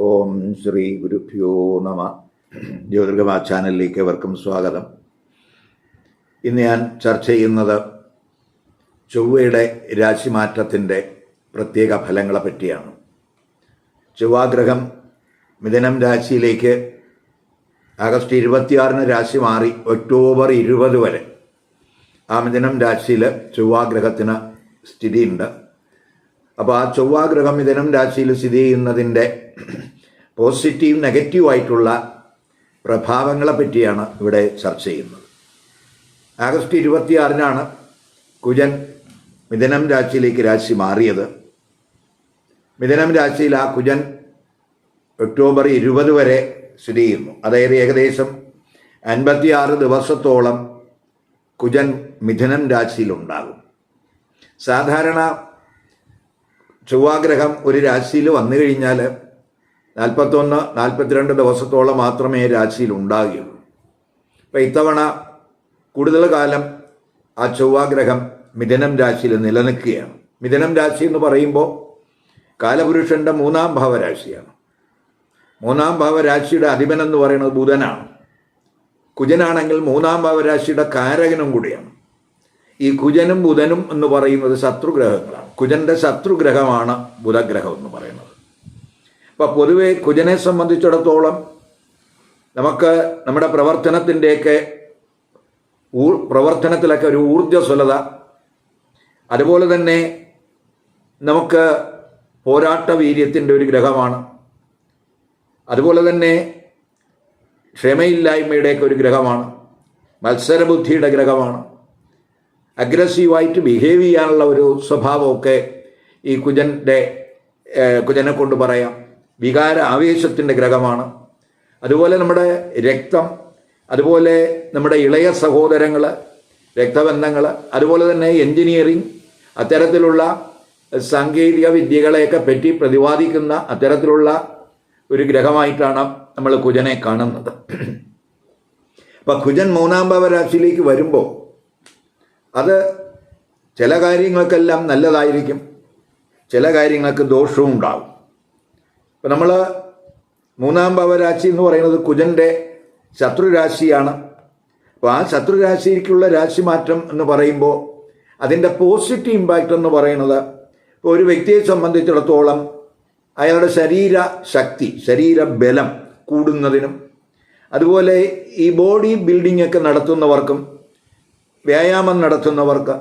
ഓം ശ്രീ ഗുരുഭ്യോ നമ. ജ്യോതിർഗമാ ചാനലിലേക്ക് എവർക്കും സ്വാഗതം. ഇന്ന് ഞാൻ ചർച്ച ചെയ്യുന്നത് ചൊവ്വയുടെ രാശിമാറ്റത്തിന്റെ പ്രത്യേക ഫലങ്ങളെ പറ്റിയാണ്. ചൊവ്വാഗ്രഹം മിഥുനം രാശിയിലേക്ക് ആഗസ്റ്റ് ഇരുപത്തിയാറിന് രാശി മാറി ഒക്ടോബർ ഇരുപത് വരെ. ആ മിഥുനം രാശിയിൽ ചൊവ്വാഗ്രഹത്തിന് സ്ഥിതിയുണ്ട്. അപ്പോൾ ആ ചൊവ്വാഗ്രഹം മിഥുനം രാശിയിൽ സ്ഥിതി ചെയ്യുന്നതിന്റെ പോസിറ്റീവ് നെഗറ്റീവ് ആയിട്ടുള്ള പ്രഭാവങ്ങളെ പറ്റിയാണ് ഇവിടെ ചർച്ച ചെയ്യുന്നത്. ആഗസ്റ്റ് ഇരുപത്തിയാറിനാണ് കുജൻ മിഥുനം രാശിയിലേക്ക് രാശി മാറിയത്. മിഥുനം രാശിയിൽ ആ കുജൻ ഒക്ടോബർ ഇരുപത് വരെ സ്ഥിതി ചെയ്യുന്നു. അതായത് ഏകദേശം അൻപത്തിയാറ് ദിവസത്തോളം കുജൻ മിഥുനം രാശിയിലുണ്ടാകും. സാധാരണ ചൊവ്വാഗ്രഹം ഒരു രാശിയിൽ വന്നു കഴിഞ്ഞാൽ നാൽപ്പത്തൊന്ന് നാൽപ്പത്തിരണ്ട് ദിവസത്തോളം മാത്രമേ രാശിയിൽ ഉണ്ടാകുകയുള്ളൂ. അപ്പം ഇത്തവണ കൂടുതൽ കാലം ആ ചൊവ്വാഗ്രഹം മിഥുനം രാശിയിൽ നിലനിൽക്കുകയാണ്. മിഥുനം രാശി എന്ന് പറയുമ്പോൾ കാലപുരുഷന്റെ മൂന്നാം ഭാവരാശിയാണ്. മൂന്നാം ഭാവരാശിയുടെ അധിപൻ എന്ന് പറയുന്നത് ബുധനാണ്. കുജനാണെങ്കിൽ മൂന്നാം ഭാവരാശിയുടെ കാരകനും കൂടിയാണ്. ഈ കുജനും ബുധനും എന്ന് പറയുന്നത് ശത്രുഗ്രഹങ്ങളാണ്. കുജന്റെ ശത്രുഗ്രഹമാണ് ബുധഗ്രഹം എന്ന് പറയുന്നത്. അപ്പൊ പൊതുവെ കുജനെ സംബന്ധിച്ചിടത്തോളം നമുക്ക് നമ്മുടെ പ്രവർത്തനത്തിന്റെയൊക്കെ പ്രവർത്തനത്തിലൊക്കെ ഒരു ഊർജസ്വലത അതുപോലെ തന്നെ നമുക്ക് പോരാട്ട വീര്യത്തിന്റെ ഒരു ഗ്രഹമാണ്. അതുപോലെ തന്നെ ക്ഷമയില്ലായ്മയുടെയൊക്കെ ഒരു ഗ്രഹമാണ്. മത്സരബുദ്ധിയുടെ ഗ്രഹമാണ്. അഗ്രസീവായിട്ട് ബിഹേവ് ചെയ്യാനുള്ള ഒരു സ്വഭാവമൊക്കെ ഈ കുജന്റെ കുജനെ കൊണ്ട് പറയാം. വികാര ആവേശത്തിന്റെ ഗ്രഹമാണ്. അതുപോലെ നമ്മുടെ രക്തം അതുപോലെ നമ്മുടെ ഇളയ സഹോദരങ്ങൾ രക്തബന്ധങ്ങൾ അതുപോലെ തന്നെ എൻജിനീയറിംഗ് അത്തരത്തിലുള്ള സാങ്കേതിക വിദ്യകളെയൊക്കെ പറ്റി പ്രതിപാദിക്കുന്ന അത്തരത്തിലുള്ള ഒരു ഗ്രഹമായിട്ടാണ് നമ്മൾ കുജനെ കാണുന്നത്. അപ്പം കുജൻ മൂന്നാം ഭാവരാശിയിലേക്ക് വരുമ്പോൾ അത് ചില കാര്യങ്ങൾക്കെല്ലാം നല്ലതായിരിക്കും. ചില കാര്യങ്ങൾക്ക് ദോഷവും ഉണ്ടാകും ഇപ്പം നമ്മൾ മൂന്നാം ഭാവരാശി എന്ന് പറയുന്നത് കുജന്റെ ശത്രുരാശിയാണ്. അപ്പോൾ ആ ശത്രുരാശിക്കുള്ള രാശിമാറ്റം എന്ന് പറയുമ്പോൾ അതിന്റെ പോസിറ്റീവ് ഇമ്പാക്റ്റ് എന്ന് പറയുന്നത് ഇപ്പോൾ ഒരു വ്യക്തിയെ സംബന്ധിച്ചിടത്തോളം അയാളുടെ ശരീര ശക്തി ശരീരബലം കൂടുന്നതിനും അതുപോലെ ഈ ബോഡി ബിൽഡിംഗ് ഒക്കെ നടത്തുന്നവർക്കും വ്യായാമം നടത്തുന്നവർക്ക്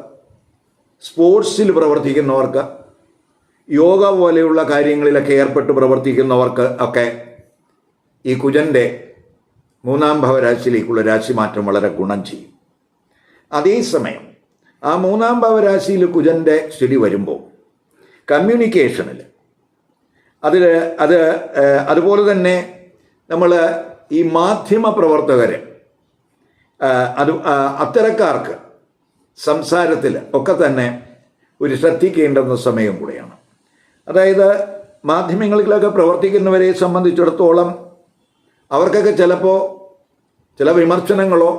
സ്പോർട്സിൽ പ്രവർത്തിക്കുന്നവർക്ക് യോഗ പോലെയുള്ള കാര്യങ്ങളിലൊക്കെ ഏർപ്പെട്ട് പ്രവർത്തിക്കുന്നവർക്ക് ഒക്കെ ഈ കുജന്റെ മൂന്നാം ഭവരാശിയിലേക്കുള്ള രാശിമാറ്റം വളരെ ഗുണം ചെയ്യും. അതേസമയം ആ മൂന്നാം ഭവരാശിയിൽ കുജന്റെ സ്ഥിതി വരുമ്പോൾ കമ്മ്യൂണിക്കേഷനിൽ അതിൽ അത് അതുപോലെ തന്നെ നമ്മൾ ഈ മാധ്യമ പ്രവർത്തകരെ അത് അത്തരക്കാർക്ക് സംസാരത്തിൽ ഒക്കെ തന്നെ ഒരു ശ്രദ്ധിക്കേണ്ടുന്ന സമയം കൂടിയാണ്. അതായത് മാധ്യമങ്ങളിലൊക്കെ പ്രവർത്തിക്കുന്നവരെ സംബന്ധിച്ചിടത്തോളം അവർക്കൊക്കെ ചിലപ്പോൾ ചില വിമർശനങ്ങളോ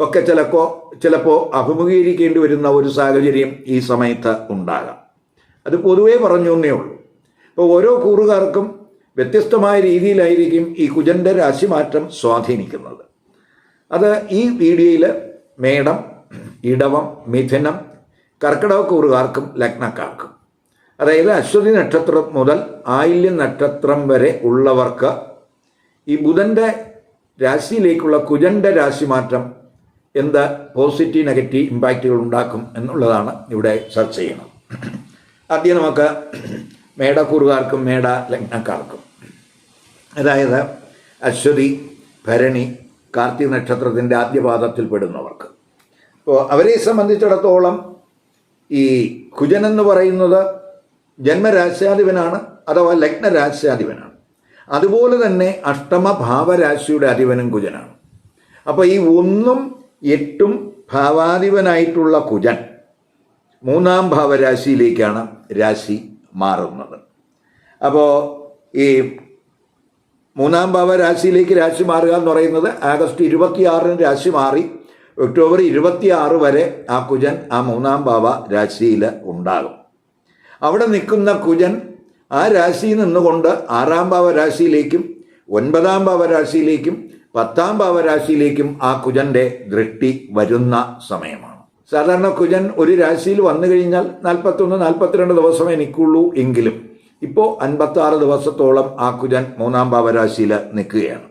ഒക്കെ ചിലപ്പോൾ ചിലപ്പോൾ അഭിമുഖീകരിക്കേണ്ടി വരുന്ന ഒരു സാഹചര്യം ഈ സമയത്ത് ഉണ്ടാകാം. അത് പൊതുവേ പറഞ്ഞു എന്നേ ഉള്ളൂ. അപ്പോൾ ഓരോ കൂറുകാർക്കും വ്യത്യസ്തമായ രീതിയിലായിരിക്കും ഈ കുജന്റെ രാശിമാറ്റം സ്വാധീനിക്കുന്നത്. അത് ഈ വീഡിയോയിൽ മേടം ഇടവം മിഥുനം കർക്കിടക കൂറുകാർക്കും ലഗ്നക്കാർക്കും. അതായത് അശ്വതി നക്ഷത്രം മുതൽ ആയില്യ നക്ഷത്രം വരെ ഉള്ളവർക്ക് ഈ ബുധന്റെ രാശിയിലേക്കുള്ള കുജന്റെ രാശിമാറ്റം എന്ത് പോസിറ്റീവ് നെഗറ്റീവ് ഇമ്പാക്റ്റുകൾ ഉണ്ടാക്കും എന്നുള്ളതാണ് ഇവിടെ ചർച്ച ചെയ്യുന്നത്. ആദ്യം നമുക്ക് മേടക്കൂറുകാർക്കും മേട ലഗ്നക്കാർക്കും. അതായത് അശ്വതി ഭരണി കാർത്തിക നക്ഷത്രത്തിന്റെ ആദ്യപാദത്തിൽ പെടുന്നവർക്ക്. അപ്പോൾ അവരെ സംബന്ധിച്ചിടത്തോളം ഈ കുജൻ എന്ന് പറയുന്നത് ജന്മരാശ്യാധിപനാണ് അഥവാ ലഗ്നരാശ്യാധിപനാണ്. അതുപോലെ തന്നെ അഷ്ടമ ഭാവരാശിയുടെ അധിപനും കുജനാണ്. അപ്പോൾ ഈ ഒന്നും എട്ടും ഭാവാധിപനായിട്ടുള്ള കുജൻ മൂന്നാം ഭാവരാശിയിലേക്കാണ് രാശി മാറുന്നത്. അപ്പോൾ ഈ മൂന്നാം ഭാവ രാശിയിലേക്ക് രാശി മാറുക എന്ന് പറയുന്നത് ആഗസ്റ്റ് ഇരുപത്തിയാറിന് രാശി മാറി ഒക്ടോബർ ഇരുപത്തിയാറ് വരെ ആ കുജൻ ആ മൂന്നാം ഭാവ രാശിയിൽ ഉണ്ടാകും. അവിടെ നിൽക്കുന്ന കുജൻ ആ രാശിയിൽ നിന്നുകൊണ്ട് ആറാം ഭാവ രാശിയിലേക്കും ഒൻപതാം ഭാവ രാശിയിലേക്കും പത്താം ഭാവ രാശിയിലേക്കും ആ കുജന്റെ ദൃഷ്ടി വരുന്ന സമയമാണ്. സാധാരണ കുജൻ ഒരു രാശിയിൽ വന്നു കഴിഞ്ഞാൽ നാൽപ്പത്തൊന്ന് നാൽപ്പത്തിരണ്ട് ദിവസമേ നിൽക്കുള്ളൂ എങ്കിലും ഇപ്പോൾ അൻപത്തി ആറ് ദിവസത്തോളം ആ കുജൻ മൂന്നാം ഭാവരാശിയിൽ നിൽക്കുകയാണ്.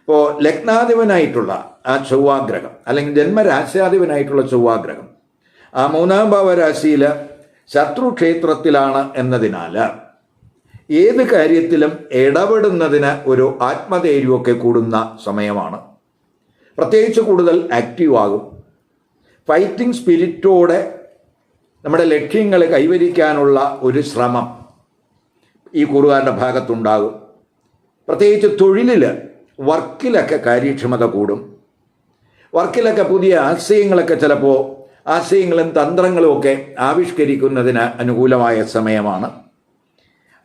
ഇപ്പോൾ ലഗ്നാധിപനായിട്ടുള്ള ആ ചൊവ്വാഗ്രഹം അല്ലെങ്കിൽ ജന്മരാശ്യാധിപനായിട്ടുള്ള ചൊവ്വാഗ്രഹം ആ മൂന്നാം ഭാവരാശിയിൽ ശത്രുക്ഷേത്രത്തിലാണ് എന്നതിനാൽ ഏത് കാര്യത്തിലും ഇടപെടുന്നതിന് ഒരു ആത്മധൈര്യമൊക്കെ കൂടുന്ന സമയമാണ്. പ്രത്യേകിച്ച് കൂടുതൽ ആക്റ്റീവ് ആകും. ഫൈറ്റിംഗ് സ്പിരിറ്റോടെ നമ്മുടെ ലക്ഷ്യങ്ങൾ കൈവരിക്കാനുള്ള ഒരു ശ്രമം ഈ കുറുകാരുടെ ഭാഗത്തുണ്ടാകും. പ്രത്യേകിച്ച് തൊഴിലിൽ വർക്കിലൊക്കെ കാര്യക്ഷമത കൂടും. വർക്കിലൊക്കെ പുതിയ ആശയങ്ങളൊക്കെ ചിലപ്പോൾ ആശയങ്ങളും തന്ത്രങ്ങളും ഒക്കെ ആവിഷ്കരിക്കുന്നതിന് അനുകൂലമായ സമയമാണ്.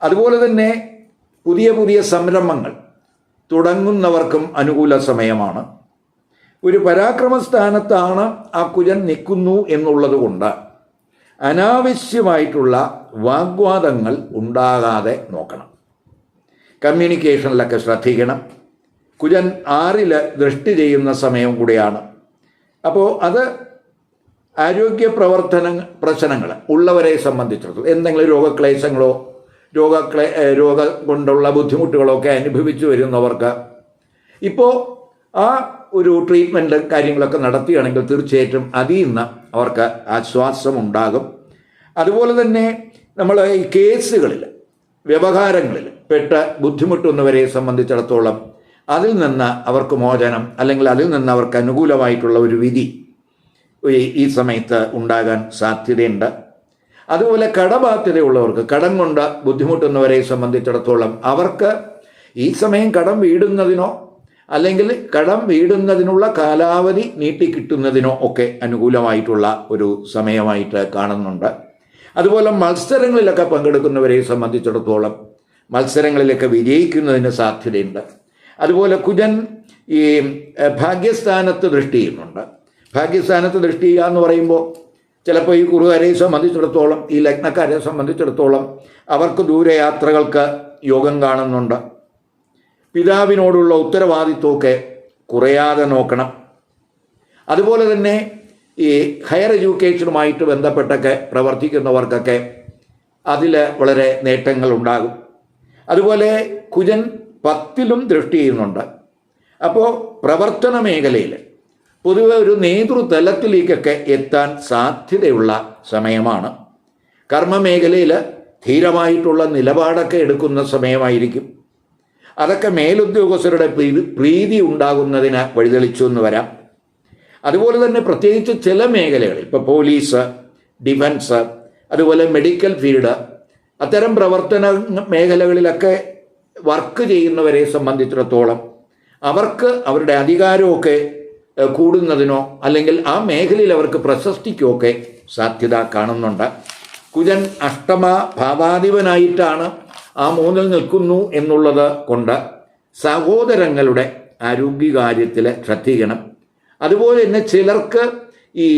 അതുപോലെ തന്നെ പുതിയ പുതിയ സംരംഭങ്ങൾ തുടങ്ങുന്നവർക്കും അനുകൂല സമയമാണ്. ഒരു പരാക്രമ സ്ഥാനത്താണ് ആ കുജൻ നിൽക്കുന്നു എന്നുള്ളത് കൊണ്ട് അനാവശ്യമായിട്ടുള്ള വാഗ്വാദങ്ങൾ ഉണ്ടാകാതെ നോക്കണം. കമ്മ്യൂണിക്കേഷനിലൊക്കെ ശ്രദ്ധിക്കണം. കുജൻ ആറിൽ ദൃഷ്ടി ചെയ്യുന്ന സമയം കൂടിയാണ്. അപ്പോൾ അത് ആരോഗ്യ പ്രവർത്തന പ്രശ്നങ്ങൾ ഉള്ളവരെ സംബന്ധിച്ചിടത്തോളം എന്തെങ്കിലും രോഗക്ലേശങ്ങളോ രോഗക്ലേ രോഗം കൊണ്ടുള്ള ബുദ്ധിമുട്ടുകളൊക്കെ അനുഭവിച്ചു വരുന്നവർക്ക് ഇപ്പോൾ ആ ഒരു ട്രീറ്റ്മെന്റ് കാര്യങ്ങളൊക്കെ നടത്തുകയാണെങ്കിൽ തീർച്ചയായിട്ടും അതിൽ നിന്ന് അവർക്ക് ആശ്വാസം ഉണ്ടാകും അതുപോലെ തന്നെ നമ്മൾ ഈ കേസുകളിൽ വ്യവഹാരങ്ങളിൽ പെട്ട ബുദ്ധിമുട്ടുന്നവരെ സംബന്ധിച്ചിടത്തോളം അതിൽ നിന്ന് അവർക്ക് മോചനം അല്ലെങ്കിൽ അതിൽ നിന്ന് അവർക്ക് അനുകൂലമായിട്ടുള്ള ഒരു വിധി ഈ- സമയത്ത് ഉണ്ടാകാൻ സാധ്യതയുണ്ട്. അതുപോലെ കടബാധ്യതയുള്ളവർക്ക് കടം കൊണ്ട് ബുദ്ധിമുട്ടുന്നവരെ സംബന്ധിച്ചിടത്തോളം അവർക്ക് ഈ സമയം കടം വീടുന്നതിനോ അല്ലെങ്കിൽ കടം വീടുന്നതിനുള്ള കാലാവധി നീട്ടിക്കിട്ടുന്നതിനോ ഒക്കെ അനുകൂലമായിട്ടുള്ള ഒരു സമയമായിട്ട് കാണുന്നുണ്ട്. അതുപോലെ മത്സരങ്ങളിലൊക്കെ പങ്കെടുക്കുന്നവരെ സംബന്ധിച്ചിടത്തോളം മത്സരങ്ങളിലൊക്കെ വിജയിക്കുന്നതിന് സാധ്യതയുണ്ട്. അതുപോലെ കുജൻ ഈ ഭാഗ്യസ്ഥാനത്ത് ദൃഷ്ടി ചെയ്യുന്നുണ്ട് ഭാഗ്യസ്ഥാനത്ത് ദൃഷ്ടി ചെയ്യുക എന്ന് പറയുമ്പോൾ ചിലപ്പോൾ ഈ കുറുകാരെ സംബന്ധിച്ചിടത്തോളം ഈ ലഗ്നക്കാരെ സംബന്ധിച്ചിടത്തോളം അവർക്ക് ദൂരയാത്രകൾക്ക് യോഗം കാണുന്നുണ്ട്. പിതാവിനോടുള്ള ഉത്തരവാദിത്വമൊക്കെ കുറയാതെ നോക്കണം. അതുപോലെ തന്നെ ഈ ഹയർ എഡ്യൂക്കേഷനുമായിട്ട് ബന്ധപ്പെട്ടൊക്കെ പ്രവർത്തിക്കുന്നവർക്കൊക്കെ അതിൽ വളരെ നേട്ടങ്ങൾ ഉണ്ടാകും അതുപോലെ കുജൻ പത്തിലും ദൃഷ്ടി ചെയ്യുന്നുണ്ട്. അപ്പോൾ പ്രവർത്തന മേഖലയിൽ പൊതുവെ ഒരു നേതൃതലത്തിലേക്കൊക്കെ എത്താൻ സാധ്യതയുള്ള സമയമാണ്. കർമ്മമേഖലയിൽ ധീരമായിട്ടുള്ള നിലപാടൊക്കെ എടുക്കുന്ന സമയമായിരിക്കും. അതൊക്കെ മേലുദ്യോഗസ്ഥരുടെ പ്രീതി ഉണ്ടാകുന്നതിന് വഴിതെളിച്ചു എന്ന് വരാം. അതുപോലെ തന്നെ പ്രത്യേകിച്ച് ചില മേഖലകളിൽ ഇപ്പോൾ പോലീസ് ഡിഫൻസ് അതുപോലെ മെഡിക്കൽ ഫീൽഡ് അത്തരം പ്രവർത്തന മേഖലകളിലൊക്കെ വർക്ക് ചെയ്യുന്നവരെ സംബന്ധിച്ചിടത്തോളം അവർക്ക് അവരുടെ അധികാരമൊക്കെ കൂടുന്നതിനോ അല്ലെങ്കിൽ ആ മേഖലയിൽ അവർക്ക് പ്രശസ്തിക്കോ ഒക്കെ സാധ്യത കാണുന്നുണ്ട്. കുജൻ അഷ്ടമ ഭാവാധിപനായിട്ടാണ് ആ മൂന്നിൽ നിൽക്കുന്നു എന്നുള്ളത് കൊണ്ട് സഹോദരങ്ങളുടെ ആരോഗ്യകാര്യത്തിൽ ശ്രദ്ധിക്കണം. അതുപോലെ തന്നെ ചിലർക്ക് ഈ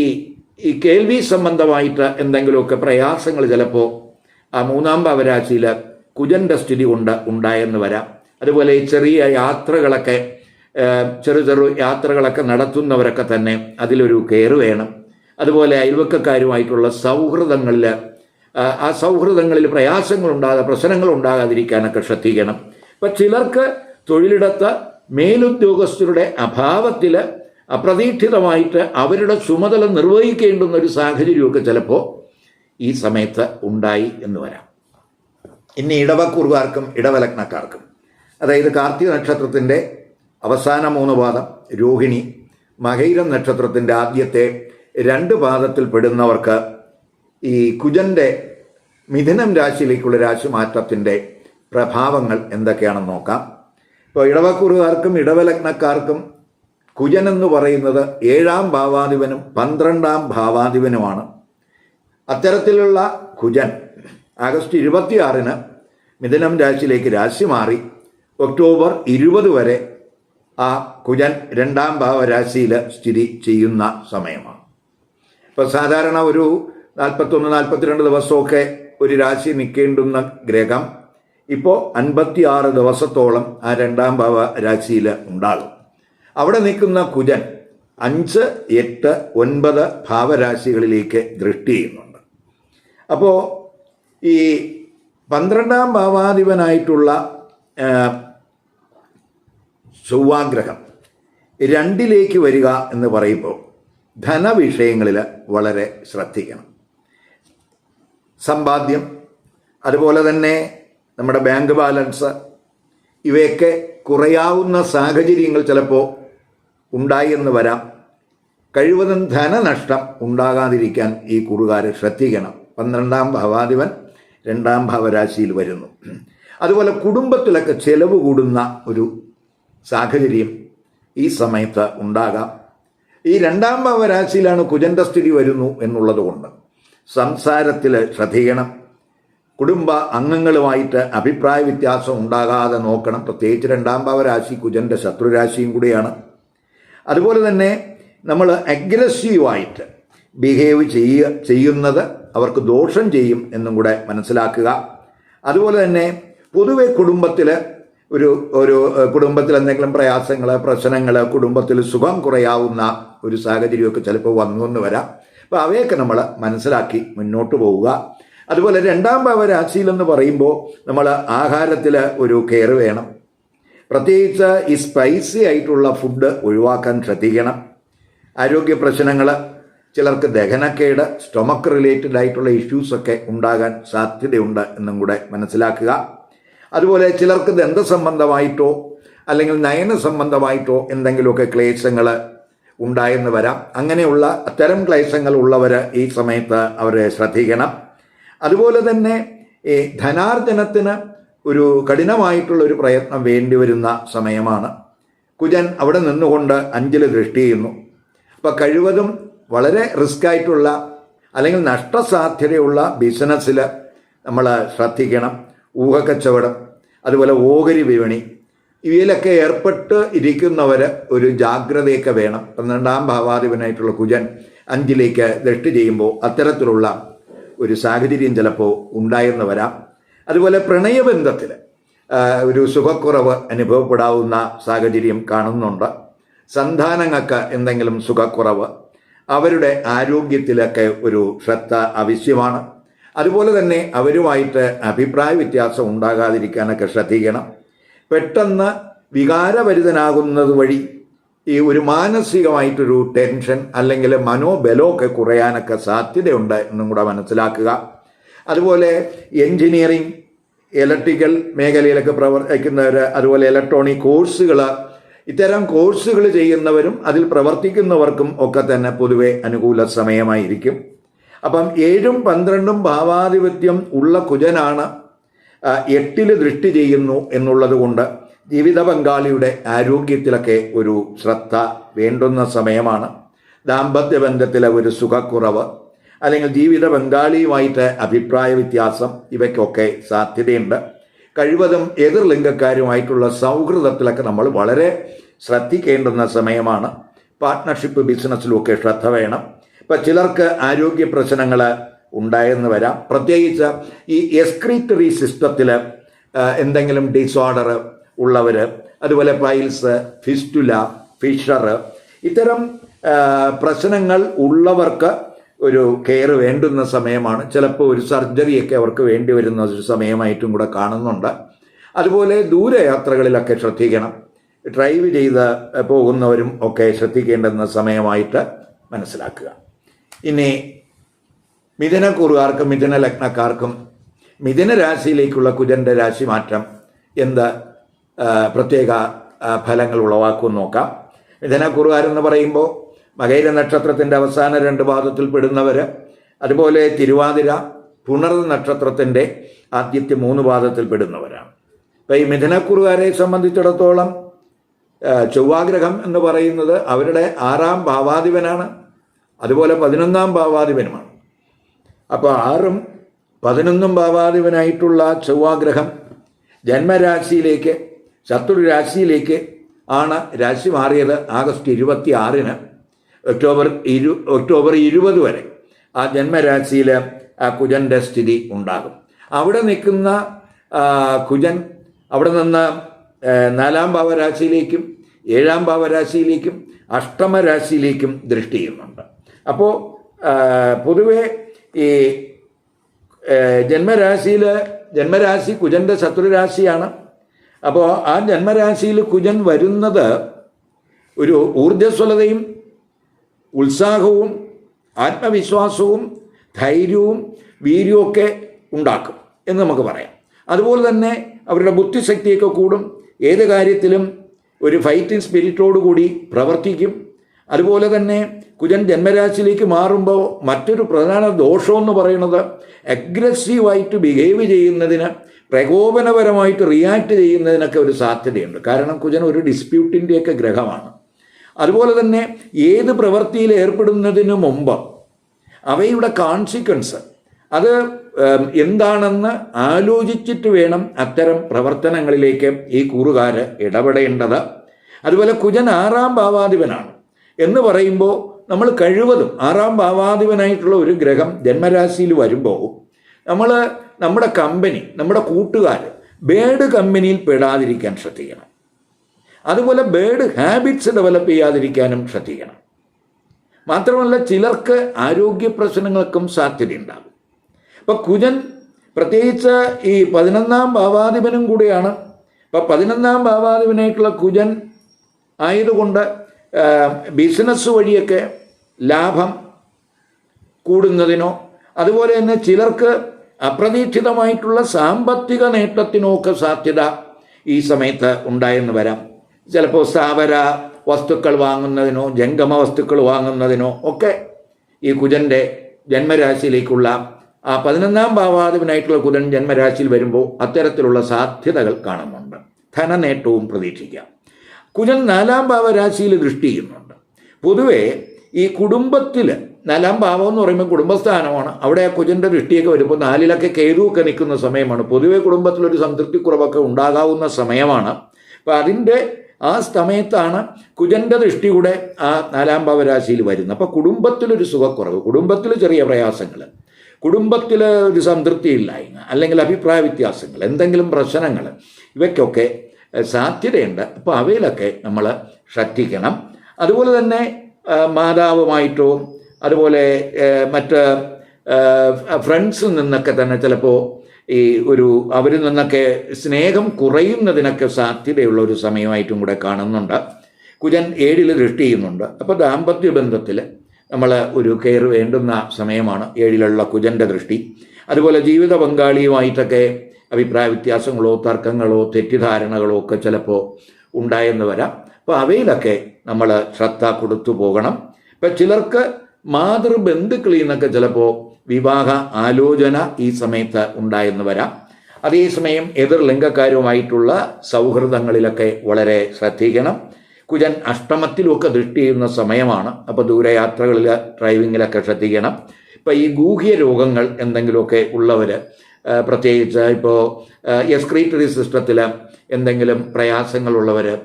ഈ കേൾവി സംബന്ധമായിട്ട് എന്തെങ്കിലുമൊക്കെ പ്രയാസങ്ങൾ ചിലപ്പോൾ ആ മൂന്നാം ഭാവരാശിയിൽ കുജന്റെ സ്ഥിതി കൊണ്ട് ഉണ്ടായെന്ന് വരാം. അതുപോലെ ചെറിയ യാത്രകളൊക്കെ ചെറു ചെറു യാത്രകളൊക്കെ നടത്തുന്നവരൊക്കെ തന്നെ അതിലൊരു കെയർ വേണം. അതുപോലെ അയൽവക്കക്കാരുമായിട്ടുള്ള സൗഹൃദങ്ങളിൽ ആ, സൗഹൃദങ്ങളിൽ പ്രയാസങ്ങളുണ്ടാകാതെ പ്രശ്നങ്ങൾ ഉണ്ടാകാതിരിക്കാനൊക്കെ ശ്രദ്ധിക്കണം. ഇപ്പം ചിലർക്ക് തൊഴിലിടത്ത് മേലുദ്യോഗസ്ഥരുടെ അഭാവത്തിൽ അപ്രതീക്ഷിതമായിട്ട് അവരുടെ ചുമതല നിർവഹിക്കേണ്ടുന്ന ഒരു സാഹചര്യമൊക്കെ ചിലപ്പോൾ ഈ സമയത്ത് ഉണ്ടായി എന്ന് വരാം. ഇനി ഇടവക്കുറുകാർക്കും ഇടവലഗ്നക്കാർക്കും അതായത് കാർത്തിക നക്ഷത്രത്തിന്റെ അവസാന മൂന്ന് പാദം രോഹിണി മകൈരം നക്ഷത്രത്തിന്റെ ആദ്യത്തെ രണ്ട് പാദത്തിൽ പെടുന്നവർക്ക് ഈ കുജന്റെ മിഥുനം രാശിയിലേക്കുള്ള രാശിമാറ്റത്തിന്റെ പ്രഭാവങ്ങൾ എന്തൊക്കെയാണെന്ന് നോക്കാം. ഇപ്പോൾ ഇടവക്കുറുകാർക്കും ഇടവലഗ്നക്കാർക്കും കുജൻ എന്ന് പറയുന്നത് ഏഴാം ഭാവാധിപനും പന്ത്രണ്ടാം ഭാവാധിപനുമാണ്. അത്തരത്തിലുള്ള കുജൻ ആഗസ്റ്റ് ഇരുപത്തിയാറിന് മിഥുനം രാശിയിലേക്ക് രാശി മാറി ഒക്ടോബർ ഇരുപത് വരെ ആ കുജൻ രണ്ടാം ഭാവരാശിയിൽ സ്ഥിതി ചെയ്യുന്ന സമയമാണ്. ഇപ്പോൾ സാധാരണ ഒരു നാൽപ്പത്തൊന്ന് നാൽപ്പത്തിരണ്ട് ദിവസമൊക്കെ ഒരു രാശി നിൽക്കേണ്ടുന്ന ഗ്രഹം ഇപ്പോൾ അൻപത്തിയാറ് ദിവസത്തോളം ആ രണ്ടാം ഭാവ രാശിയിൽ ഉണ്ടാകും. അവിടെ നിൽക്കുന്ന കുജൻ അഞ്ച് എട്ട് ഒൻപത് ഭാവരാശികളിലേക്ക് ദൃഷ്ടി ചെയ്യുന്നുണ്ട്. അപ്പോൾ ഈ പന്ത്രണ്ടാം ഭാവാധിപനായിട്ടുള്ള ചൊവ്വാഗ്രഹം രണ്ടിലേക്ക് വരിക എന്ന് പറയുമ്പോൾ ധനവിഷയങ്ങളിൽ വളരെ ശ്രദ്ധിക്കണം. സമ്പാദ്യം അതുപോലെ തന്നെ നമ്മുടെ ബാങ്ക് ബാലൻസ് ഇവയൊക്കെ കുറയാവുന്ന സാഹചര്യങ്ങൾ ചിലപ്പോൾ ഉണ്ടായി എന്ന് വരാം. കഴിവതും ധനനഷ്ടം ഉണ്ടാകാതിരിക്കാൻ ഈ കുറുകാർ ശ്രദ്ധിക്കണം. പന്ത്രണ്ടാം ഭാവാധിപൻ രണ്ടാം ഭാവരാശിയിൽ വരുന്നു. അതുപോലെ കുടുംബത്തിലൊക്കെ ചെലവ് കൂടുന്ന ഒരു സാഹചര്യം ഈ സമയത്ത് ഉണ്ടാകാം. ഈ രണ്ടാം ഭാവരാശിയിലാണ് കുജന്റെ സ്ഥിതി വരുന്നു എന്നുള്ളത് കൊണ്ട്. സംസാരത്തിൽ ശ്രദ്ധിക്കണം. കുടുംബ അംഗങ്ങളുമായിട്ട് അഭിപ്രായ വ്യത്യാസം ഉണ്ടാകാതെ നോക്കണം. പ്രത്യേകിച്ച് രണ്ടാം ഭാവരാശി കുജന്റെ ശത്രുരാശിയും കൂടിയാണ്. അതുപോലെ തന്നെ നമ്മൾ അഗ്രസീവായിട്ട് ബിഹേവ് ചെയ്യുക ചെയ്യുന്നത് അവർക്ക് ദോഷം ചെയ്യും എന്നും കൂടെ മനസ്സിലാക്കുക. അതുപോലെ തന്നെ പൊതുവെ കുടുംബത്തിൽ ഒരു ഒരു കുടുംബത്തിൽ എന്തെങ്കിലും പ്രയാസങ്ങൾ പ്രശ്നങ്ങൾ കുടുംബത്തിൽ സുഖം കുറയാവുന്ന ഒരു സാഹചര്യമൊക്കെ ചിലപ്പോൾ വന്നു എന്ന് വരാം. അപ്പോൾ അവയൊക്കെ നമ്മൾ മനസ്സിലാക്കി മുന്നോട്ട് പോവുക. അതുപോലെ രണ്ടാം ഭാവ രാശിയിലെന്ന് പറയുമ്പോൾ നമ്മൾ ആഹാരത്തിൽ ഒരു കെയർ വേണം. പ്രത്യേകിച്ച് ഈ സ്പൈസി ആയിട്ടുള്ള ഫുഡ് ഒഴിവാക്കാൻ ശ്രദ്ധിക്കണം. ആരോഗ്യ പ്രശ്നങ്ങൾ ചിലർക്ക് ദഹനക്കേട് സ്റ്റൊമക്ക് റിലേറ്റഡ് ആയിട്ടുള്ള ഇഷ്യൂസൊക്കെ ഉണ്ടാകാൻ സാധ്യതയുണ്ട് എന്നും കൂടെ മനസ്സിലാക്കുക. അതുപോലെ ചിലർക്ക് ദന്തസംബന്ധമായിട്ടോ അല്ലെങ്കിൽ നയന സംബന്ധമായിട്ടോ എന്തെങ്കിലുമൊക്കെ ക്ലേശങ്ങൾ ഉണ്ടായെന്ന് വരാം. അങ്ങനെയുള്ള അത്തരം ക്ലേശങ്ങൾ ഉള്ളവർ ഈ സമയത്ത് അവരെ ശ്രദ്ധിക്കണം. അതുപോലെ തന്നെ ഈ ധനാർജനത്തിന് ഒരു കഠിനമായിട്ടുള്ള ഒരു പ്രയത്നം വേണ്ടി വരുന്ന സമയമാണ്. കുജൻ അവിടെ നിന്നുകൊണ്ട് അഞ്ചിൽ ദൃഷ്ടി ചെയ്യുന്നു. അപ്പോൾ കഴിവതും വളരെ റിസ്ക് ആയിട്ടുള്ള അല്ലെങ്കിൽ നഷ്ടസാധ്യതയുള്ള ബിസിനസ്സിൽ നമ്മൾ ശ്രദ്ധിക്കണം. ഊഹക്കച്ചവടം അതുപോലെ ഓഹരി വിപണി ഇവയിലൊക്കെ ഏർപ്പെട്ട് ഇരിക്കുന്നവർ ഒരു ജാഗ്രതയൊക്കെ വേണം. പന്ത്രണ്ടാം ഭാവാധിപനായിട്ടുള്ള കുജൻ അഞ്ചിലേക്ക് ദൃഷ്ടി ചെയ്യുമ്പോൾ അത്തരത്തിലുള്ള ഒരു സാഹചര്യം ചിലപ്പോൾ ഉണ്ടായെന്ന് വരാം. അതുപോലെ പ്രണയബന്ധത്തിൽ ഒരു സുഖക്കുറവ് അനുഭവപ്പെടാവുന്ന സാഹചര്യം കാണുന്നുണ്ട്. സന്താനങ്ങൾക്ക് എന്തെങ്കിലും സുഖക്കുറവ് അവരുടെ ആരോഗ്യത്തിലൊക്കെ ഒരു ശ്രദ്ധ ആവശ്യമാണ്. അതുപോലെ തന്നെ അവരുമായിട്ട് അഭിപ്രായ വ്യത്യാസം ഉണ്ടാകാതിരിക്കാനൊക്കെ ശ്രദ്ധിക്കണം. പെട്ടെന്ന് വികാരഭരിതനാകുന്നത് വഴി ഈ ഒരു മാനസികമായിട്ടൊരു ടെൻഷൻ അല്ലെങ്കിൽ മനോബലമൊക്കെ കുറയാനൊക്കെ സാധ്യതയുണ്ട് എന്നും കൂടെ മനസ്സിലാക്കുക. അതുപോലെ എൻജിനീയറിംഗ് ഇലക്ട്രിക്കൽ മേഖലയിലൊക്കെ പ്രവർത്തിക്കുന്നവർ അതുപോലെ ഇലക്ട്രോണിക് കോഴ്സുകൾ ഇത്തരം കോഴ്സുകൾ ചെയ്യുന്നവരും അതിൽ പ്രവർത്തിക്കുന്നവർക്കും ഒക്കെ തന്നെ പൊതുവെ അനുകൂല സമയമായിരിക്കും. അപ്പം ഏഴും പന്ത്രണ്ടും ഭാവാധിപത്യം ഉള്ള കുജനാണ് ആ, എട്ടിൽ ദൃഷ്ടി ചെയ്യുന്നു എന്നുള്ളത് കൊണ്ട് ജീവിത പങ്കാളിയുടെ ആരോഗ്യത്തിലൊക്കെ ഒരു ശ്രദ്ധ വേണ്ടുന്ന സമയമാണ്. ദാമ്പത്യ ബന്ധത്തിലെ ഒരു സുഖക്കുറവ് അല്ലെങ്കിൽ ജീവിത പങ്കാളിയുമായിട്ട് അഭിപ്രായ വ്യത്യാസം ഇവയ്ക്കൊക്കെ സാധ്യതയുണ്ട്. കഴിവതും എതിർ ലിംഗക്കാരുമായിട്ടുള്ള സൗഹൃദത്തിലൊക്കെ നമ്മൾ വളരെ ശ്രദ്ധിക്കേണ്ടുന്ന സമയമാണ്. പാർട്ട്ണർഷിപ്പ് ബിസിനസ്സിലുമൊക്കെ ശ്രദ്ധ വേണം. ഇപ്പം ചിലർക്ക് ആരോഗ്യ പ്രശ്നങ്ങൾ ഉണ്ടായെന്ന് വരാം. പ്രത്യേകിച്ച് ഈ എസ്ക്രീറ്ററി സിസ്റ്റത്തിൽ എന്തെങ്കിലും ഡിസോർഡർ ഉള്ളവർ അതുപോലെ പൈൽസ് ഫിസ്റ്റുല ഫിഷർ ഇത്തരം പ്രശ്നങ്ങൾ ഉള്ളവർക്ക് ഒരു കെയർ വേണ്ടുന്ന സമയമാണ്. ചിലപ്പോൾ ഒരു സർജറിയൊക്കെ അവർക്ക് വേണ്ടി വരുന്ന ഒരു സമയമായിട്ടും കൂടെ കാണുന്നുണ്ട്. അതുപോലെ ദൂരയാത്രകളിലൊക്കെ ശ്രദ്ധിക്കണം. ഡ്രൈവ് ചെയ്ത് പോകുന്നവരും ഒക്കെ ശ്രദ്ധിക്കേണ്ടുന്ന സമയമായിട്ട് മനസ്സിലാക്കുക. ഇനി മിഥുനക്കുറുകാർക്കും മിഥുന ലഗ്നക്കാർക്കും മിഥുന രാശിയിലേക്കുള്ള കുജന്റെ രാശി മാറ്റം എന്ത് പ്രത്യേക ഫലങ്ങൾ ഉളവാക്കും നോക്കാം. മിഥുനക്കുറുകാരെന്ന് പറയുമ്പോൾ മകൈര നക്ഷത്രത്തിന്റെ അവസാന രണ്ട് പാദത്തിൽ പെടുന്നവർ അതുപോലെ തിരുവാതിര പുണർ നക്ഷത്രത്തിന്റെ ആദ്യത്തെ മൂന്ന് പാദത്തിൽ പെടുന്നവരാണ്. അപ്പം ഈ മിഥുനക്കുറുകാരെ സംബന്ധിച്ചിടത്തോളം ചൊവ്വാഗ്രഹം എന്ന് പറയുന്നത് അവരുടെ ആറാം ഭാവാധിപനാണ് അതുപോലെ പതിനൊന്നാം ഭാവാധിപനുമാണ്. അപ്പോൾ ആറും പതിനൊന്നും ഭാവാധിപനായിട്ടുള്ള ചൊവ്വാഗ്രഹം ജന്മരാശിയിലേക്ക് ശത്രു രാശിയിലേക്ക് ആണ് രാശി മാറിയത് ആഗസ്റ്റ് ഇരുപത്തി ആറിന് ഒക്ടോബർ ഇരു ഒക്ടോബർ ഇരുപത് വരെ ആ ജന്മരാശിയിൽ ആ കുജന്റെ സ്ഥിതി ഉണ്ടാകും. അവിടെ നിൽക്കുന്ന കുജൻ അവിടെ നിന്ന് നാലാം ഭാവരാശിയിലേക്കും ഏഴാം ഭാവരാശിയിലേക്കും അഷ്ടമരാശിയിലേക്കും ദൃഷ്ടി ചെയ്യുന്നുണ്ട്. അപ്പോൾ പൊതുവെ ഈ ജന്മരാശിയിൽ ജന്മരാശി കുജന്റെ ശത്രുരാശിയാണ്. അപ്പോൾ ആ ജന്മരാശിയിൽ കുജൻ വരുന്നത് ഒരു ഊർജസ്വലതയും ഉത്സാഹവും ആത്മവിശ്വാസവും ധൈര്യവും വീര്യവും ഉണ്ടാക്കും എന്ന് നമുക്ക് പറയാം. അതുപോലെ തന്നെ അവരുടെ ബുദ്ധിശക്തിയൊക്കെ കൂടും. ഏത് കാര്യത്തിലും ഒരു ഫൈറ്റിംഗ് സ്പിരിറ്റോടുകൂടി പ്രവർത്തിക്കും. അതുപോലെ തന്നെ കുജൻ ജന്മരാശിയിലേക്ക് മാറുമ്പോൾ മറ്റൊരു പ്രധാന ദോഷം എന്ന് പറയുന്നത് അഗ്രസീവായിട്ട് ബിഹേവ് ചെയ്യുന്നതിന് പ്രകോപനപരമായിട്ട് റിയാക്ട് ചെയ്യുന്നതിനൊക്കെ ഒരു സാധ്യതയുണ്ട്. കാരണം കുജൻ ഒരു ഡിസ്പ്യൂട്ടിന്റെയൊക്കെ ഗ്രഹമാണ്. അതുപോലെ തന്നെ ഏത് പ്രവൃത്തിയിൽ ഏർപ്പെടുന്നതിന് മുമ്പ് അവയുടെ കോൺസിക്വൻസ് അത് എന്താണെന്ന് ആലോചിച്ചിട്ട് വേണം അത്തരം പ്രവർത്തനങ്ങളിലേക്ക് ഈ കൂറുകാർ ഇടപെടേണ്ടത്. അതുപോലെ കുജൻ ആറാം ഭാവാധിപനാണ്. എന്ന് പറയുമ്പോൾ നമ്മൾ കഴിവതും ആറാം ഭാവാധിപനായിട്ടുള്ള ഒരു ഗ്രഹം ജന്മരാശിയിൽ വരുമ്പോൾ നമ്മൾ നമ്മുടെ കമ്പനി നമ്മുടെ കൂട്ടുകാർ ബേഡ് കമ്പനിയിൽ പെടാതിരിക്കാൻ ശ്രദ്ധിക്കണം. അതുപോലെ ബേഡ് ഹാബിറ്റ്സ് ഡെവലപ്പ് ചെയ്യാതിരിക്കാനും ശ്രദ്ധിക്കണം. മാത്രമല്ല ചിലർക്ക് ആരോഗ്യ പ്രശ്നങ്ങൾക്കും സാധ്യതയുണ്ടാകും അപ്പോൾ കുജൻ പ്രത്യേകിച്ച് ഈ പതിനൊന്നാം ഭാവാധിപനും കൂടിയാണ്. ഇപ്പം പതിനൊന്നാം ഭാവാധിപനായിട്ടുള്ള കുജൻ ആയതുകൊണ്ട് ബിസിനസ് വഴിയൊക്കെ ലാഭം കൂടുന്നതിനോ അതുപോലെ തന്നെ ചിലർക്ക് അപ്രതീക്ഷിതമായിട്ടുള്ള സാമ്പത്തിക നേട്ടത്തിനോ ഒക്കെ സാധ്യത ഈ സമയത്ത് ഉണ്ടായെന്ന് വരാം. ചിലപ്പോൾ സ്ഥാവര വസ്തുക്കൾ വാങ്ങുന്നതിനോ ജംഗമ വസ്തുക്കൾ വാങ്ങുന്നതിനോ ഒക്കെ ഈ കുജന്റെ ജന്മരാശിയിലേക്കുള്ള ആ പതിനൊന്നാം ഭാവാധിപനായിട്ടുള്ള കുജൻ ജന്മരാശിയിൽ വരുമ്പോൾ അത്തരത്തിലുള്ള സാധ്യതകൾ കാണുന്നുണ്ട്. ധനനേട്ടവും പ്രതീക്ഷിക്കാം. കുജൻ നാലാം ഭാവരാശിയിൽ ദൃഷ്ടി ചെയ്യുന്നുണ്ട്. പൊതുവേ ഈ കുടുംബത്തിൽ നാലാം ഭാവം എന്ന് പറയുമ്പോൾ കുടുംബസ്ഥാനമാണ്. അവിടെ കുജന്റെ ദൃഷ്ടിയൊക്കെ വരുമ്പോൾ നാലിലൊക്കെ കേതുവൊക്കെ നിൽക്കുന്ന സമയമാണ്. പൊതുവെ കുടുംബത്തിലൊരു സംതൃപ്തിക്കുറവൊക്കെ ഉണ്ടാകാവുന്ന സമയമാണ്. അപ്പം അതിന്റെ ആ സമയത്താണ് കുജന്റെ ദൃഷ്ടി കൂടെ ആ നാലാം ഭാവരാശിയിൽ വരുന്നത്. അപ്പോൾ കുടുംബത്തിലൊരു സുഖക്കുറവ് കുടുംബത്തിൽ ചെറിയ പ്രയാസങ്ങൾ കുടുംബത്തിൽ ഒരു സംതൃപ്തിയില്ലായ്മ അല്ലെങ്കിൽ അഭിപ്രായ വ്യത്യാസങ്ങൾ എന്തെങ്കിലും പ്രശ്നങ്ങൾ ഇവയ്ക്കൊക്കെ സാധ്യതയുണ്ട്. അപ്പോൾ അവയിലൊക്കെ നമ്മൾ ശ്രദ്ധിക്കണം. അതുപോലെ തന്നെ മാതാവുമായിട്ടോ അതുപോലെ മറ്റ് ഫ്രണ്ട്സിൽ നിന്നൊക്കെ തന്നെ ചിലപ്പോൾ ഈ ഒരു അവരിൽ നിന്നൊക്കെ സ്നേഹം കുറയുന്നതിനൊക്കെ സാധ്യതയുള്ള ഒരു സമയമായിട്ടും കൂടെ കാണുന്നുണ്ട്. കുജൻ ഏഴിൽ ദൃഷ്ടി ചെയ്യുന്നുണ്ട്. അപ്പോൾ ദാമ്പത്യ ബന്ധത്തിൽ നമ്മൾ ഒരു കെയർ വേണ്ടുന്ന സമയമാണ് ഏഴിലുള്ള കുജന്റെ ദൃഷ്ടി. അതുപോലെ ജീവിത പങ്കാളിയുമായിട്ടൊക്കെ അഭിപ്രായ വ്യത്യാസങ്ങളോ തർക്കങ്ങളോ തെറ്റിദ്ധാരണകളോ ഒക്കെ ചിലപ്പോൾ ഉണ്ടായെന്ന് വരാം. അപ്പോൾ അവയിലൊക്കെ നമ്മൾ ശ്രദ്ധ കൊടുത്തു പോകണം. ഇപ്പം ചിലർക്ക് മാതൃബന്ധുക്കളിൽ നിന്നൊക്കെ ചിലപ്പോൾ വിവാഹ ആലോചന ഈ സമയത്ത് ഉണ്ടായെന്ന് വരാം. അതേസമയം എതിർ ലിംഗക്കാരുമായിട്ടുള്ള സൗഹൃദങ്ങളിലൊക്കെ വളരെ ശ്രദ്ധിക്കണം. കുജൻ അഷ്ടമത്തിലുമൊക്കെ ദൃഷ്ടി ചെയ്യുന്ന സമയമാണ്. അപ്പോൾ ദൂരയാത്രകളിൽ ഡ്രൈവിങ്ങിലൊക്കെ ശ്രദ്ധിക്കണം. ഇപ്പം ഈ ഗൂഹ്യ രോഗങ്ങൾ എന്തെങ്കിലുമൊക്കെ ഉള്ളവർ പ്രത്യേകിച്ച് ഇപ്പോൾ എക്സ്ക്രീറ്ററി സിസ്റ്റത്തിൽ എന്തെങ്കിലും പ്രയാസങ്ങളുള്ളവർ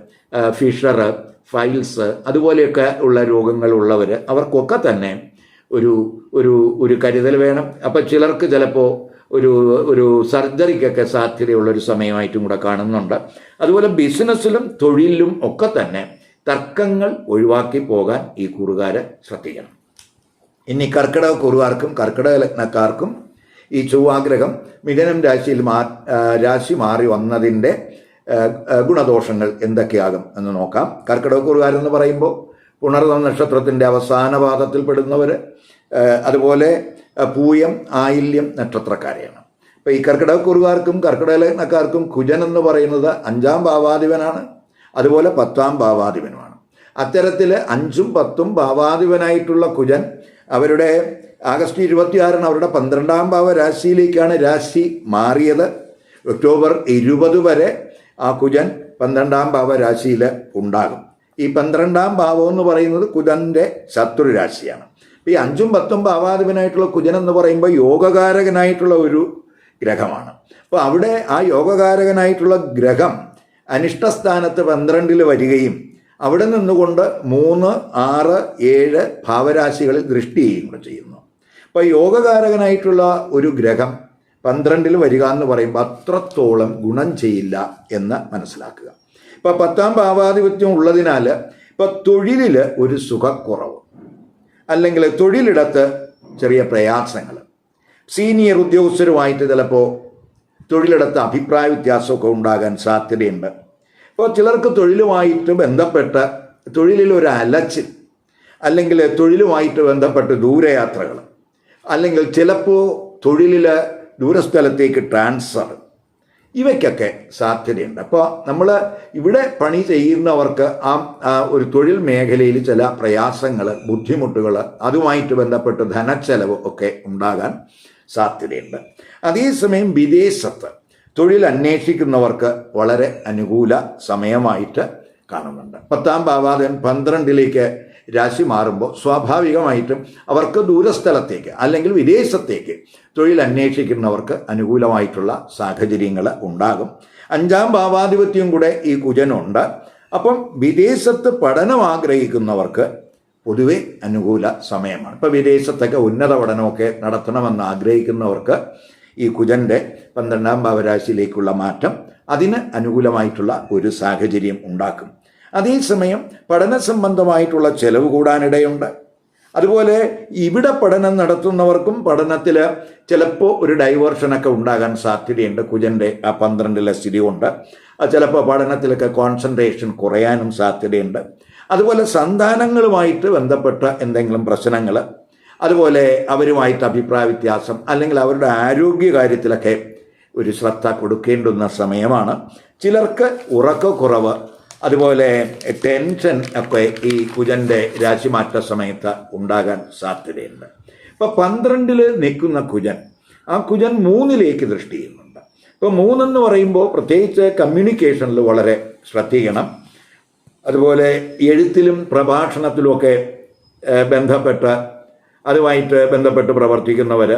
ഫിഷർ ഫൈൽസ് അതുപോലെയൊക്കെ ഉള്ള രോഗങ്ങളുള്ളവർ അവർക്കൊക്കെ തന്നെ ഒരു ഒരു ഒരു കരുതൽ വേണം. അപ്പം ചിലർക്ക് ചിലപ്പോൾ ഒരു ഒരു സർജറിക്കൊക്കെ സാധ്യതയുള്ള ഒരു സമയമായിട്ടും കൂടെ കാണുന്നുണ്ട്. അതുപോലെ ബിസിനസ്സിലും തൊഴിലിലും ഒക്കെ തന്നെ തർക്കങ്ങൾ ഒഴിവാക്കി പോകാൻ ഈ കൂറുകാരെ ശ്രദ്ധിക്കണം. ഇനി കർക്കിടക കുറുകാർക്കും കർക്കിടക ലഗ്നക്കാർക്കും ഈ ചൊവ്വാഗ്രഹം മിഥുനം രാശിയിൽ മാ രാശി മാറി വന്നതിന്റെ ഗുണദോഷങ്ങൾ എന്തൊക്കെയാകും എന്ന് നോക്കാം. കർക്കിടകക്കുറുകാരെന്ന് പറയുമ്പോൾ പുണർന്ന നക്ഷത്രത്തിന്റെ അവസാന പാദത്തിൽപ്പെടുന്നവർ അതുപോലെ പൂയം ആയില്യം നക്ഷത്രക്കാരെയാണ്. അപ്പോൾ ഈ കർക്കിടകക്കുറുകാർക്കും കർക്കിടക ലഗ്നക്കാർക്കും കുജൻ എന്ന് പറയുന്നത് അഞ്ചാം ഭാവാധിപനാണ് അതുപോലെ പത്താം ഭാവാധിപനുമാണ്. അത്തരത്തിൽ അഞ്ചും പത്തും ഭാവാധിപനായിട്ടുള്ള കുജൻ അവരുടെ ആഗസ്റ്റ് ഇരുപത്തിയാറിന് അവരുടെ പന്ത്രണ്ടാം ഭാവ രാശിയിലേക്കാണ് രാശി മാറിയത്. ഒക്ടോബർ ഇരുപത് വരെ ആ കുജൻ പന്ത്രണ്ടാം ഭാവ രാശിയിൽ ഉണ്ടാകും. ഈ പന്ത്രണ്ടാം ഭാവം എന്ന് പറയുന്നത് കുജന്റെ ശത്രു രാശിയാണ്. ഈ അഞ്ചും പത്തും ഭാവാധിപനായിട്ടുള്ള കുജൻ എന്ന് പറയുമ്പോൾ യോഗകാരകനായിട്ടുള്ള ഒരു ഗ്രഹമാണ്. അപ്പോൾ അവിടെ ആ യോഗകാരകനായിട്ടുള്ള ഗ്രഹം അനിഷ്ടസ്ഥാനത്ത് പന്ത്രണ്ടിൽ വരികയും അവിടെ നിന്നുകൊണ്ട് മൂന്ന് ആറ് ഏഴ് ഭാവരാശികളിൽ ദൃഷ്ടി ചെയ്യുകയും ചെയ്യുന്നു. അപ്പോൾ യോഗകാരകനായിട്ടുള്ള ഒരു ഗ്രഹം പന്ത്രണ്ടിൽ വരിക എന്ന് പറയുമ്പോൾ അത്രത്തോളം ഗുണം ചെയ്യില്ല എന്ന് മനസ്സിലാക്കുക. ഇപ്പം പത്താം ഭാവാധിപത്യം ഉള്ളതിനാൽ ഇപ്പം തൊഴിലിൽ ഒരു സുഖക്കുറവ് അല്ലെങ്കിൽ തൊഴിലിടത്ത് ചെറിയ പ്രയാസങ്ങൾ സീനിയർ ഉദ്യോഗസ്ഥരുമായിട്ട് ചിലപ്പോൾ തൊഴിലിടത്ത് അഭിപ്രായ വ്യത്യാസമൊക്കെ ഉണ്ടാകാൻ സാധ്യതയുണ്ട്. അപ്പോൾ ചിലർക്ക് തൊഴിലുമായിട്ട് ബന്ധപ്പെട്ട തൊഴിലിൽ ഒരു അലച്ചിൽ അല്ലെങ്കിൽ തൊഴിലുമായിട്ട് ബന്ധപ്പെട്ട് ദൂരയാത്രകൾ അല്ലെങ്കിൽ ചിലപ്പോൾ തൊഴിലിൽ ദൂരസ്ഥലത്തേക്ക് ട്രാൻസ്ഫർ. ഇവയ്ക്കൊക്കെ സാധ്യതയുണ്ട്. അപ്പോൾ നമ്മൾ ഇവിടെ പണി ചെയ്യുന്നവർക്ക് ആ ഒരു തൊഴിൽ മേഖലയിൽ ചില പ്രയാസങ്ങൾ ബുദ്ധിമുട്ടുകൾ അതുമായിട്ട് ബന്ധപ്പെട്ട് ധനച്ചെലവ് ഒക്കെ ഉണ്ടാകാൻ സാധ്യതയുണ്ട്. അതേസമയം വിദേശത്ത് തൊഴിൽ അന്വേഷിക്കുന്നവർക്ക് വളരെ അനുകൂല സമയമായിട്ട് കാണുന്നുണ്ട്. പത്താം ഭാവാദൻ പന്ത്രണ്ടിലേക്ക് രാശി മാറുമ്പോൾ സ്വാഭാവികമായിട്ടും അവർക്ക് ദൂരസ്ഥലത്തേക്ക് അല്ലെങ്കിൽ വിദേശത്തേക്ക് തൊഴിൽ അന്വേഷിക്കുന്നവർക്ക് അനുകൂലമായിട്ടുള്ള സാഹചര്യങ്ങൾ ഉണ്ടാകും. അഞ്ചാം ഭാവാധിപത്യം കൂടെ ഈ കുജനുണ്ട് അപ്പം വിദേശത്ത് പഠനം ആഗ്രഹിക്കുന്നവർക്ക് പൊതുവെ അനുകൂല സമയമാണ്. ഇപ്പോൾ വിദേശത്തൊക്കെ ഉന്നത പഠനമൊക്കെ നടത്തണമെന്ന് ആഗ്രഹിക്കുന്നവർക്ക് ഈ കുജന്റെ പന്ത്രണ്ടാം ഭാവരാശിയിലേക്കുള്ള മാറ്റം അതിന് അനുകൂലമായിട്ടുള്ള ഒരു സാഹചര്യം ഉണ്ടാക്കും. അതേസമയം പഠന സംബന്ധമായിട്ടുള്ള ചെലവ് കൂടാനിടയുണ്ട്. അതുപോലെ ഇവിടെ പഠനം നടത്തുന്നവർക്കും പഠനത്തിൽ ചിലപ്പോൾ ഒരു ഡൈവേർഷനൊക്കെ ഉണ്ടാകാൻ സാധ്യതയുണ്ട്. കുജന്റെ ആ പന്ത്രണ്ടിലെ സ്ഥിതി കൊണ്ട് ചിലപ്പോൾ പഠനത്തിലൊക്കെ കോൺസെൻട്രേഷൻ കുറയാനും സാധ്യതയുണ്ട്. അതുപോലെ സന്താനങ്ങളുമായിട്ട് ബന്ധപ്പെട്ട എന്തെങ്കിലും പ്രശ്നങ്ങൾ അതുപോലെ അവരുമായിട്ട് അഭിപ്രായ വ്യത്യാസം അല്ലെങ്കിൽ അവരുടെ ആരോഗ്യ കാര്യത്തിലൊക്കെ ഒരു ശ്രദ്ധ കൊടുക്കേണ്ടുന്ന സമയമാണ്. ചിലർക്ക് ഉറക്കക്കുറവ് അതുപോലെ ടെൻഷൻ ഒക്കെ ഈ കുജന്റെ രാശിമാറ്റ സമയത്ത് ഉണ്ടാകാൻ സാധ്യതയുണ്ട്. ഇപ്പോൾ പന്ത്രണ്ടിൽ നിൽക്കുന്ന കുജൻ ആ കുജൻ മൂന്നിലേക്ക് ദൃഷ്ടി ചെയ്യുന്നുണ്ട്. ഇപ്പോൾ മൂന്നെന്ന് പറയുമ്പോൾ പ്രത്യേകിച്ച് കമ്മ്യൂണിക്കേഷനിൽ വളരെ ശ്രദ്ധിക്കണം. അതുപോലെ എഴുത്തിലും പ്രഭാഷണത്തിലുമൊക്കെ ബന്ധപ്പെട്ട് അതുമായിട്ട് ബന്ധപ്പെട്ട് പ്രവർത്തിക്കുന്നവർ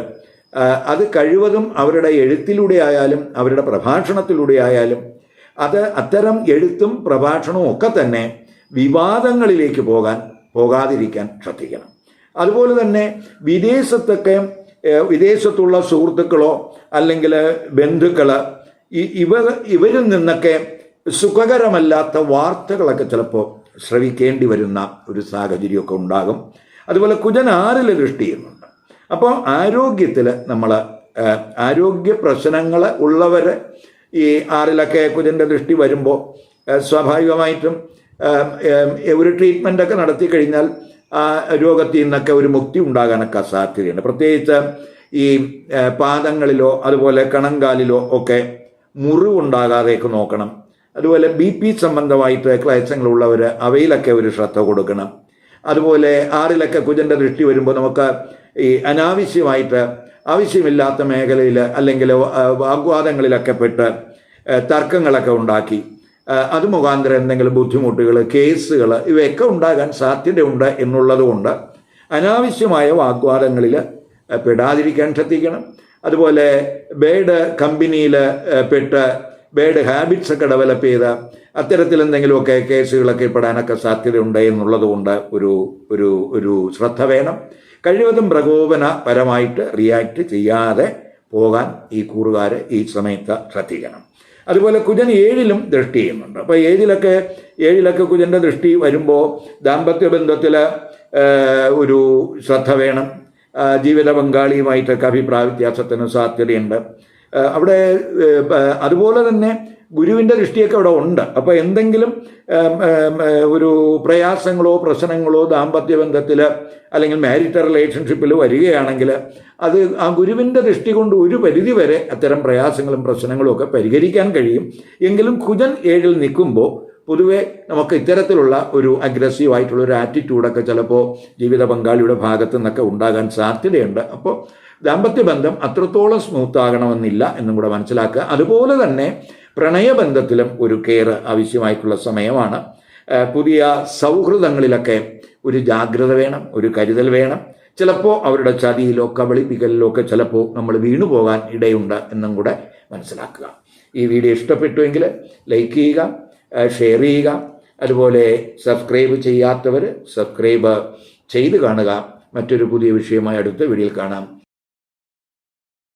അത് കഴിവതും അവരുടെ എഴുത്തിലൂടെ ആയാലും അവരുടെ പ്രഭാഷണത്തിലൂടെ ആയാലും അത് അത്തരം എഴുത്തും പ്രഭാഷണവും ഒക്കെ തന്നെ വിവാദങ്ങളിലേക്ക് പോകാൻ പോകാതിരിക്കാൻ ശ്രദ്ധിക്കണം. അതുപോലെ തന്നെ വിദേശത്തൊക്കെ വിദേശത്തുള്ള സുഹൃത്തുക്കളോ അല്ലെങ്കിൽ ബന്ധുക്കൾ ഇവർ ഇവരിൽ നിന്നൊക്കെ സുഖകരമല്ലാത്ത വാർത്തകളൊക്കെ ചിലപ്പോൾ ശ്രവിക്കേണ്ടി വരുന്ന ഒരു സാഹചര്യമൊക്കെ ഉണ്ടാകും. അതുപോലെ കുജൻ ആറിൽ ദൃഷ്ടി ചെയ്യുന്നുണ്ട്. അപ്പോൾ ആരോഗ്യത്തിൽ നമ്മൾ ആരോഗ്യ പ്രശ്നങ്ങൾ ഉള്ളവർ ഈ ആറിലൊക്കെ കുജന്റെ ദൃഷ്ടി വരുമ്പോൾ സ്വാഭാവികമായിട്ടും ഒരു ട്രീറ്റ്മെന്റൊക്കെ നടത്തി കഴിഞ്ഞാൽ ആ രോഗത്തിൽ നിന്നൊക്കെ ഒരു മുക്തി ഉണ്ടാകാനൊക്കെ സാധ്യതയുണ്ട്. പ്രത്യേകിച്ച് ഈ പാദങ്ങളിലോ അതുപോലെ കണങ്കാലിലോ ഒക്കെ മുറിവുണ്ടാകാതെയൊക്കെ നോക്കണം. അതുപോലെ ബി പി സംബന്ധമായിട്ട് ക്ലേശങ്ങളുള്ളവർ അവയിലൊക്കെ ഒരു ശ്രദ്ധ കൊടുക്കണം. അതുപോലെ ആറിലൊക്കെ കുജന്റെ ദൃഷ്ടി വരുമ്പോൾ നമുക്ക് ഈ അനാവശ്യമായിട്ട് ആവശ്യമില്ലാത്ത മേഖലയിൽ അല്ലെങ്കിൽ വാഗ്വാദങ്ങളിലൊക്കെ പെട്ട് തർക്കങ്ങളൊക്കെ ഉണ്ടാക്കി. അത് മുഖാന്തരം എന്തെങ്കിലും ബുദ്ധിമുട്ടുകൾ കേസുകൾ ഇവയൊക്കെ ഉണ്ടാകാൻ സാധ്യതയുണ്ട് എന്നുള്ളതുകൊണ്ട് അനാവശ്യമായ വാഗ്വാദങ്ങളിൽ പെടാതിരിക്കാൻ ശ്രദ്ധിക്കണം. അതുപോലെ ബേഡ് കമ്പനിയിൽ പെട്ട് ബേഡ് ഹാബിറ്റ്സ് ഒക്കെ ഡെവലപ്പ് ചെയ്ത അത്തരത്തിൽ എന്തെങ്കിലുമൊക്കെ കേസുകളൊക്കെ പെടാനൊക്കെ സാധ്യതയുണ്ട് എന്നുള്ളതുകൊണ്ട് ഒരു ഒരു ഒരു ശ്രദ്ധ വേണം. കഴിവതും പ്രകോപനപരമായിട്ട് റിയാക്ട് ചെയ്യാതെ പോകാൻ ഈ കൂറുകാർ ഈ സമയത്ത് ശ്രദ്ധിക്കണം. അതുപോലെ കുജൻ ഏഴിലും ദൃഷ്ടി ചെയ്യുന്നുണ്ട്. അപ്പോൾ ഏഴിലൊക്കെ ഏഴിലൊക്കെ കുജന്റെ ദൃഷ്ടി വരുമ്പോൾ ദാമ്പത്യ ബന്ധത്തിൽ ഒരു ശ്രദ്ധ വേണം. ജീവിത പങ്കാളിയുമായിട്ടൊക്കെ അഭിപ്രായ വ്യത്യാസത്തിന് സാധ്യതയുണ്ട്. അവിടെ അതുപോലെ തന്നെ ഗുരുവിന്റെ ദൃഷ്ടിയൊക്കെ അവിടെ ഉണ്ട്. അപ്പോൾ എന്തെങ്കിലും ഒരു പ്രയാസങ്ങളോ പ്രശ്നങ്ങളോ ദാമ്പത്യ ബന്ധത്തിൽ അല്ലെങ്കിൽ മാരിറ്റൽ റിലേഷൻഷിപ്പിൽ വരികയാണെങ്കിൽ അത് ആ ഗുരുവിന്റെ ദൃഷ്ടി കൊണ്ട് ഒരു പരിധി വരെ അത്തരം പ്രയാസങ്ങളും പ്രശ്നങ്ങളും ഒക്കെ പരിഹരിക്കാൻ കഴിയും. എങ്കിലും കുജൻ ഏഴിൽ നിൽക്കുമ്പോൾ പൊതുവെ നമുക്ക് ഇത്തരത്തിലുള്ള ഒരു അഗ്രസീവ് ആയിട്ടുള്ള ഒരു ആറ്റിറ്റ്യൂഡൊക്കെ ചിലപ്പോൾ ജീവിത പങ്കാളിയുടെ ഭാഗത്തു നിന്നൊക്കെ ഉണ്ടാകാൻ സാധ്യതയുണ്ട്. അപ്പോൾ ദാമ്പത്യ ബന്ധം അത്രത്തോളം സ്മൂത്ത് ആകണമെന്നില്ല എന്നും കൂടെ മനസ്സിലാക്കുക. അതുപോലെ തന്നെ പ്രണയബന്ധത്തിലും ഒരു കെയർ ആവശ്യമായിട്ടുള്ള സമയമാണ്. പുതിയ സൗഹൃദങ്ങളിലൊക്കെ ഒരു ജാഗ്രത വേണം ഒരു കരുതൽ വേണം. ചിലപ്പോൾ അവരുടെ ചതിയിലോ കബളിപ്പിക്കലിലോ ഒക്കെ ചിലപ്പോൾ നമ്മൾ വീണു പോകാൻ ഇടയുണ്ട് എന്നും കൂടെ മനസ്സിലാക്കുക. ഈ വീഡിയോ ഇഷ്ടപ്പെട്ടുവെങ്കിൽ ലൈക്ക് ചെയ്യുക ഷെയർ ചെയ്യുക. അതുപോലെ സബ്സ്ക്രൈബ് ചെയ്യാത്തവർ സബ്സ്ക്രൈബ് ചെയ്ത് കാണുക. മറ്റൊരു പുതിയ വിഷയമായി അടുത്ത വീഡിയോയിൽ കാണാം.